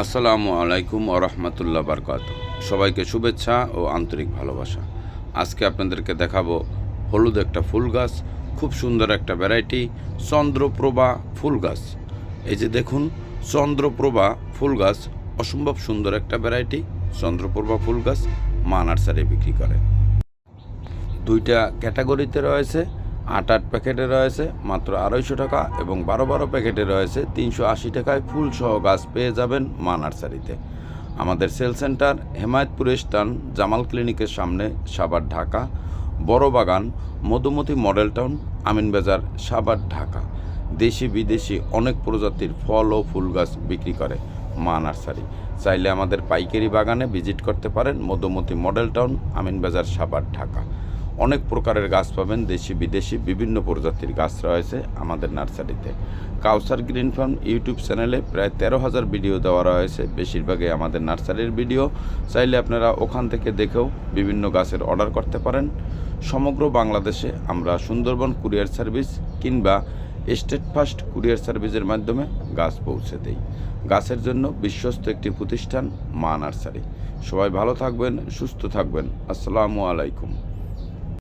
আসসালামু আলাইকুম ও রহমতুল্লাহ বারকাত সবাইকে শুভেচ্ছা ও আন্তরিক ভালোবাসা। আজকে আপনাদেরকে দেখাবো হলুদ একটা ফুল গাছ, খুব সুন্দর একটা ভ্যারাইটি চন্দ্রপ্রভা ফুল গাছ। এই যে দেখুন, চন্দ্রপ্রভা ফুল গাছ, অসম্ভব সুন্দর একটা ভ্যারাইটি চন্দ্রপ্রভা ফুল গাছ, মা নার্সারি বিক্রি করে। দুইটা ক্যাটাগরিতে রয়েছে আট আট প্যাকেটে রয়েছে মাত্র আড়াইশো টাকা এবং বারো বারো প্যাকেটে রয়েছে তিনশো আশি টাকায় ফুল সহ গাছ পেয়ে যাবেন মা নার্সারিতে। আমাদের সেল সেন্টার হেমায়তপুর স্টান জামাল ক্লিনিকের সামনে সাবার ঢাকা, বড় বাগান, মধুমতি মডেল টাউন আমিনবাজার সাবার ঢাকা। দেশি বিদেশি অনেক প্রজাতির ফল ও ফুল গাছ বিক্রি করে মা নার্সারি। চাইলে আমাদের পাইকারি বাগানে ভিজিট করতে পারেন মধুমতি মডেল টাউন আমিনবাজার সাবার ঢাকা। অনেক প্রকারের গাছ পাবেন, দেশি, বিদেশি, বিভিন্ন প্রজাতির গাছ রয়েছে আমাদের নার্সারিতে। কাউসার গ্রিন ফার্ম ইউটিউব চ্যানেলে প্রায় তেরো হাজার ভিডিও দেওয়া রয়েছে, বেশিরভাগই আমাদের নার্সারির ভিডিও। চাইলে আপনারা ওখান থেকে দেখেও বিভিন্ন গাছের অর্ডার করতে পারেন। সমগ্র বাংলাদেশে আমরা সুন্দরবন কুরিয়ার সার্ভিস কিংবা স্টেট ফার্স্ট কুরিয়ার সার্ভিসের মাধ্যমে গাছ পৌঁছে দেই। গাছের জন্য বিশ্বস্ত একটি প্রতিষ্ঠান মা নার্সারি। সবাই ভালো থাকবেন, সুস্থ থাকবেন। আসসালামু আলাইকুম।